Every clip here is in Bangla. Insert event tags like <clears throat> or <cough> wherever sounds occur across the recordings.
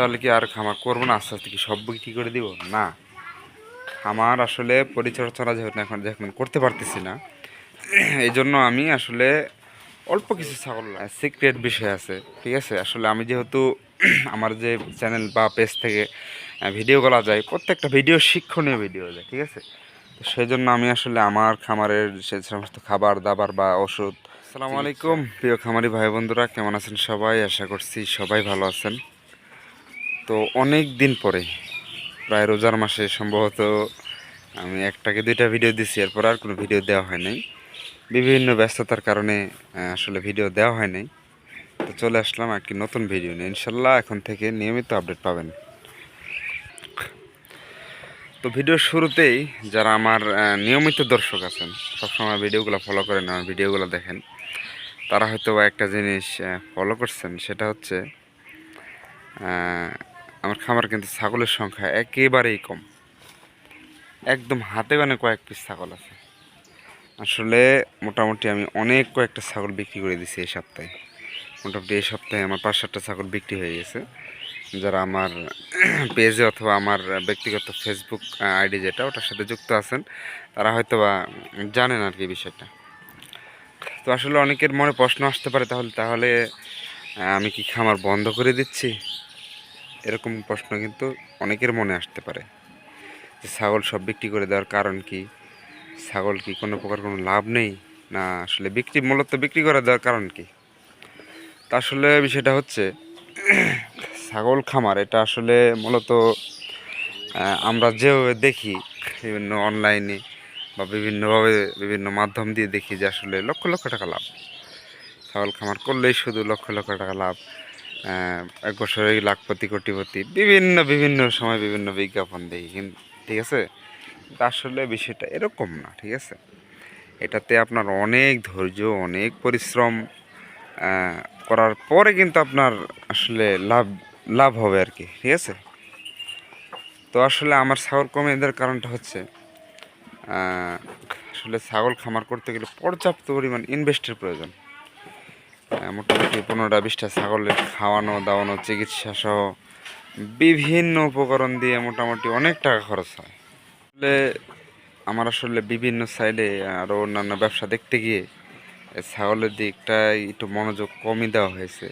তাহলে কি আর খামার করব না? আস্তে আস্তে কি সব বিক্রি করে দিব? না। খামার আসলে পরিচর্যা যেহেতু এখন যখন করতে পারতেছি না এই জন্য আমি আসলে অল্প কিছু ছাগল সিক্রেট বিষয় আছে ঠিক আছে? আসলে আমি যেহেতু <clears throat> আমার যে চ্যানেল বা পেজ থেকে ভিডিও করা যায় প্রত্যেকটা ভিডিও শিক্ষণীয় ভিডিও যায় ঠিক আছে? তো সেই জন্য আমি আসলে আমার খামারের সে সমস্ত খাবার দাবার বা ওষুধ। আসসালামু আলাইকুম। প্রিয় খামারি ভাই বন্ধুরা কেমন আছেন সবাই? আশা করছি সবাই ভালো আছেন। তো অনেক দিন পরে, প্রায় রোজার মাসে সম্ভবত আমি একটাকে দুইটা ভিডিও দিছি, এরপর আর কোনো ভিডিও দেওয়া হয় নাই। বিভিন্ন ব্যস্ততার কারণে আসলে ভিডিও দেওয়া হয় নাই। তো চলে আসলাম একটি নতুন ভিডিও নিয়ে। ইনশাল্লাহ এখন থেকে নিয়মিত আপডেট পাবেন। তো ভিডিওর শুরুতেই যারা আমার নিয়মিত দর্শক আছেন, সবসময় ভিডিওগুলো ফলো করেন, আমার ভিডিওগুলো দেখেন, তারা হয়তো একটা জিনিস ফলো করছেন, সেটা হচ্ছে আমার খামার কিন্তু ছাগলের সংখ্যা একেবারেই কম। একদম হাতে গানে কয়েক পিস ছাগল আছে। আসলে মোটামুটি আমি অনেক কয়েকটা ছাগল বিক্রি করে দিছি এই সপ্তাহে। মোটামুটি এই সপ্তাহে আমার পাঁচ সাতটা ছাগল বিক্রি হয়ে গেছে। যারা আমার পেজে অথবা আমার ব্যক্তিগত ফেসবুক আইডি যেটা, ওটার সাথে যুক্ত আছেন, তারা হয়তো বা জানেন আর কি বিষয়টা। তো আসলে অনেকের মনে প্রশ্ন আসতে পারে, তাহলে তাহলে আমি কি খামার বন্ধ করে দিচ্ছি? এরকম প্রশ্ন কিন্তু অনেকের মনে আসতে পারে। যে ছাগল সব বিক্রি করে দেওয়ার কারণ কি? ছাগল কি কোনো প্রকার কোনো লাভ নেই? না আসলে বিক্রি, মূলত বিক্রি করে দেওয়ার কারণ কি? তা আসলে বিষয়টা হচ্ছে, ছাগল খামার এটা আসলে মূলত আমরা যেভাবে দেখি, বিভিন্ন অনলাইনে বা বিভিন্নভাবে বিভিন্ন মাধ্যম দিয়ে দেখি যে আসলে লক্ষ লক্ষ টাকা লাভ। ছাগল খামার করলেই শুধু লক্ষ লক্ষ টাকা লাভ। এক বছরে লাখপতি, কোটিপতি, বিভিন্ন বিভিন্ন সময় বিভিন্ন বিজ্ঞাপন দেখি কিন্তু, ঠিক আছে? আসলে বিষয়টা এরকম না, ঠিক আছে? এটাতে আপনার অনেক ধৈর্য, অনেক পরিশ্রম করার পরে কিন্তু আপনার আসলে লাভ লাভ হবে আর কি, ঠিক আছে? তো আসলে আমার ছাগল কমে এদের কারণটা হচ্ছে আসলে ছাগল খামার করতে গেলে পর্যাপ্ত পরিমাণ ইনভেস্টের প্রয়োজন। মোটামুটি পনেরোটা বিশটা ছাগলের খাওয়ানো, দাওয়ানো, চিকিৎসা সহ বিভিন্ন উপকরণ দিয়ে মোটামুটি অনেক টাকা খরচ হয়। আসলে আমার আসলে বিভিন্ন সাইডে আরও অন্যান্য ব্যবসা দেখতে গিয়ে ছাগলের দিকটা একটু মনোযোগ কমই দেওয়া হয়েছে।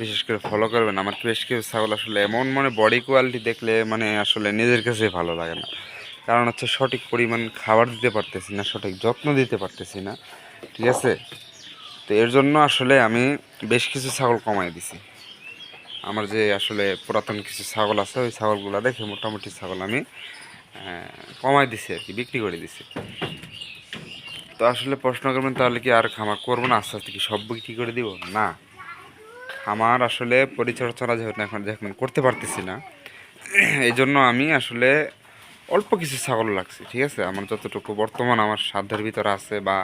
বিশেষ করে ফলো করবেন, আমার বেশ কিছু ছাগল আসলে এমন মানে বডি কোয়ালিটি দেখলে মানে আসলে নিজের কাছে ভালো লাগে না। কারণ হচ্ছে সঠিক পরিমাণ খাবার দিতে পারতেছি না, সঠিক যত্ন দিতে পারতেছি না, ঠিক আছে? তো এর জন্য আসলে আমি বেশ কিছু ছাগল কমাই দিছি। আমার যে আসলে পুরাতন কিছু ছাগল আছে, ওই ছাগলগুলো দেখে মোটামুটি ছাগল আমি কমাই দিছি আর কি, বিক্রি করে দিছি। তো আসলে প্রশ্ন করবেন, তাহলে কি আর খামার করব না? আস্তে আস্তে কি সব বিক্রি করে দিব? না। খামার আসলে পরিচর্যা যেহেতু এখন যখন করতে পারতেছি না, এই জন্য আমি আসলে অল্প কিছু ছাগল রাখছি, ঠিক আছে? আমার যতটুকু বর্তমান আমার সাধ্যের ভিতরে আছে বা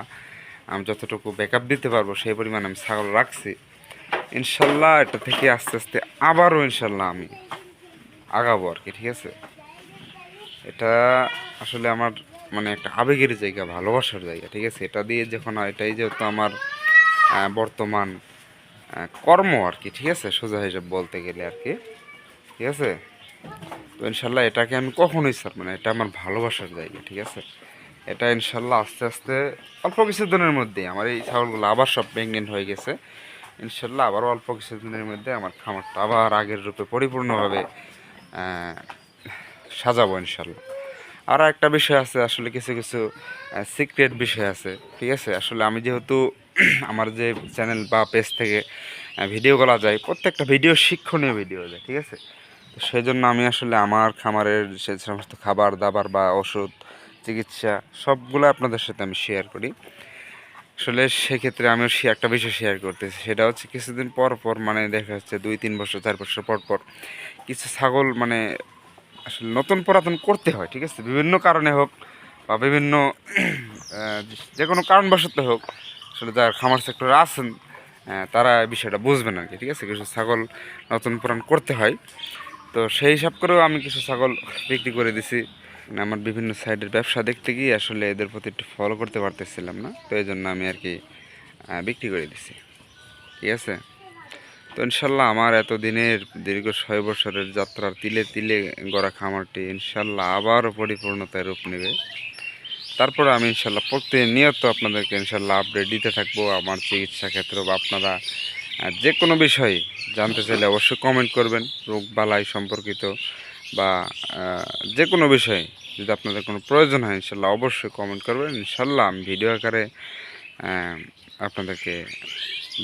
আমি যতটুকু ব্যাকআপ দিতে পারব, সেই পরিমাণ আমি ছাগল রাখছি। ইনশাল্লাহ এটা থেকে আস্তে আস্তে আবারও ইনশাল্লাহ আমি আগাবো আর কি, ঠিক আছে? এটা আসলে আমার মানে একটা আবেগের জায়গা, ভালোবাসার জায়গা, ঠিক আছে? এটা দিয়ে যখন এটাই যেহেতু আমার বর্তমান কর্ম আর কি, ঠিক আছে? সোজা হিসাব বলতে গেলে আর কি, ঠিক আছে? তো ইনশাল্লাহ এটাকে আমি কখনোই স্যার মানে এটা আমার ভালোবাসার জায়গা, ঠিক আছে? এটা ইনশাল্লাহ আস্তে আস্তে অল্প কিছু দিনের মধ্যেই আমার এই ছাগলগুলো আবার সব প্রেগনেন্ট হয়ে গেছে। ইনশাল্লাহ আবার অল্প কিছু দিনের মধ্যে আমার খামারটা আবার আগের রূপে পরিপূর্ণভাবে সাজাবো ইনশাল্লাহ। আরও একটা বিষয় আছে, আসলে কিছু কিছু সিক্রেট বিষয় আছে, ঠিক আছে? আসলে আমি যেহেতু <clears throat> আমার যে চ্যানেল বা পেজ থেকে ভিডিও করা যায়, প্রত্যেকটা ভিডিও শিক্ষণীয় ভিডিও যায় ঠিক আছে? সেই জন্য আমি আসলে আমার খামারের সে সমস্ত খাবার দাবার বা ওষুধ চিকিৎসা সবগুলো আপনাদের সাথে আমি শেয়ার করি। আসলে সেক্ষেত্রে আমিও একটা বিষয় শেয়ার করতেছি, সেটা হচ্ছে কিছুদিন পর পর মানে দেখা যাচ্ছে দুই, তিন বছর, চার বছর পর পর কিছু ছাগল মানে আসলে নতুন পুরাতন করতে হয়, ঠিক আছে? বিভিন্ন কারণে হোক বা বিভিন্ন যে কোনো কারণবশত হোক, আসলে যারা খামার সেক্টরে আছেন তারা এই বিষয়টা বুঝবেন আর কি, ঠিক আছে? কিছু ছাগল নতুন পুরান করতে হয়। তো সেই হিসাব করেও আমি কিছু ছাগল বিক্রি করে দিছি। আমার বিভিন্ন সাইডের ব্যবসা দেখতে গিয়ে আসলে এদের প্রতি একটু ফলো করতে পারতেছিলাম না, তো এই জন্য আমি আর কি বিক্রি করে দিছি। ঠিক আছে? তো তো ইনশাল্লাহ আমার এতদিনের দীর্ঘ ছয় বছরের যাত্রার তিলে তিলে গড়া খামারটি ইনশাল্লাহ আবারও পরিপূর্ণতায় রূপ নেবে। তারপরে আমি ইনশাল্লাহ প্রতিনিয়ত আপনাদেরকে ইনশাল্লাহ আপডেট দিতে থাকব আমার চিকিৎসা ক্ষেত্র বা আপনারা যে কোনো বিষয়ে জানতে চাইলে অবশ্যই কমেন্ট করবেন রোগ বালাই সম্পর্কিত বা যে কোনো বিষয়ে যদি আপনাদের কোনো প্রয়োজন হয়, ইনশাল্লাহ অবশ্যই কমেন্ট করবেন। ইনশাল্লাহ আমি ভিডিও আকারে আপনাদেরকে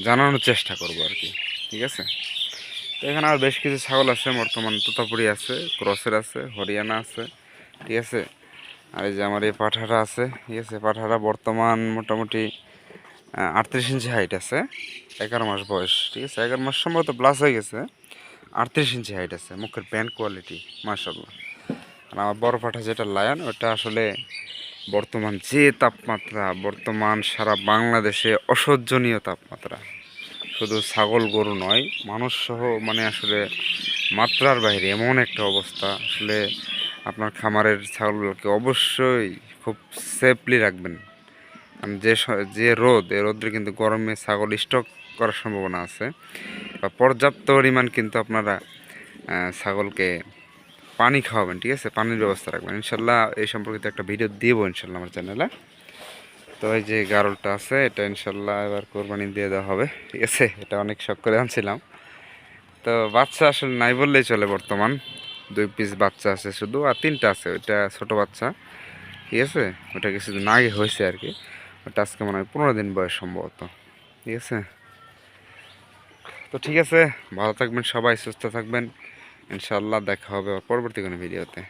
জানানোর চেষ্টা করব আর কি। ঠিক আছে? তো এখানে আর বেশ কিছু ছাগল আছে, বর্তমান তোতাপুরি আছে, ক্রসের আছে, হরিয়ানা আছে। ঠিক আছে? আর এই যে আমার এই পাঠাটা আছে, ঠিক আছে? পাঠাটা বর্তমান মোটামুটি আটত্রিশ ইঞ্চি হাইট আছে। এগারো মাস বয়স, ঠিক আছে? এগারো মাস সম্ভবত প্লাস হয়ে গেছে। আটত্রিশ ইঞ্চি হাইট আছে, মুখের প্যান্ট কোয়ালিটি মার্শাল্লাহ আর আমার বড় পাঠা যেটা লায়ন, ওটা আসলে বর্তমান যে তাপমাত্রা, বর্তমান সারা বাংলাদেশে অসহ্যনীয় তাপমাত্রা। শুধু ছাগল, গরু নয়, মানুষ সহ মানে আসলে মাত্রার বাইরে এমন একটা অবস্থা। আসলে আপনার খামারের ছাগলগুলোকে অবশ্যই খুব সেফলি রাখবেন। যে যে রোদ, এই রোদ্রে কিন্তু গরমে ছাগল স্টক করার সম্ভাবনা আছে। বা পর্যাপ্ত পরিমাণ কিন্তু আপনারা ছাগলকে পানি খাওয়াবেন, ঠিক আছে? পানির ব্যবস্থা রাখবেন। ইনশাল্লাহ এই সম্পর্কিত একটা ভিডিও দিব ইনশাল্লাহ আমার চ্যানেলে। তো এই যে গারলটা আছে, এটা ইনশাল্লাহ এবার কোরবানি দিয়ে দেওয়া হবে। ঠিক আছে? এটা অনেক শখ করে আনছিলাম। তো বাচ্চা আসলে নাই বললেই চলে বর্তমান। দুই পিস বাচ্চা আছে শুধু, আর তিনটা আছে। ওইটা ছোট বাচ্চা। ঠিক আছে? ওটা কিছুদিন আগে হয়েছে আর কি। ওটা আজকে মনে হয় পনেরো দিন বয়স সম্ভবত। ঠিক আছে? তো ঠিক আছে ভালো থাকবেন সবাই সুস্থ থাকবেন। ইনশাল্লাহ দেখা হবে পরবর্তী কোনো ভিডিওতে।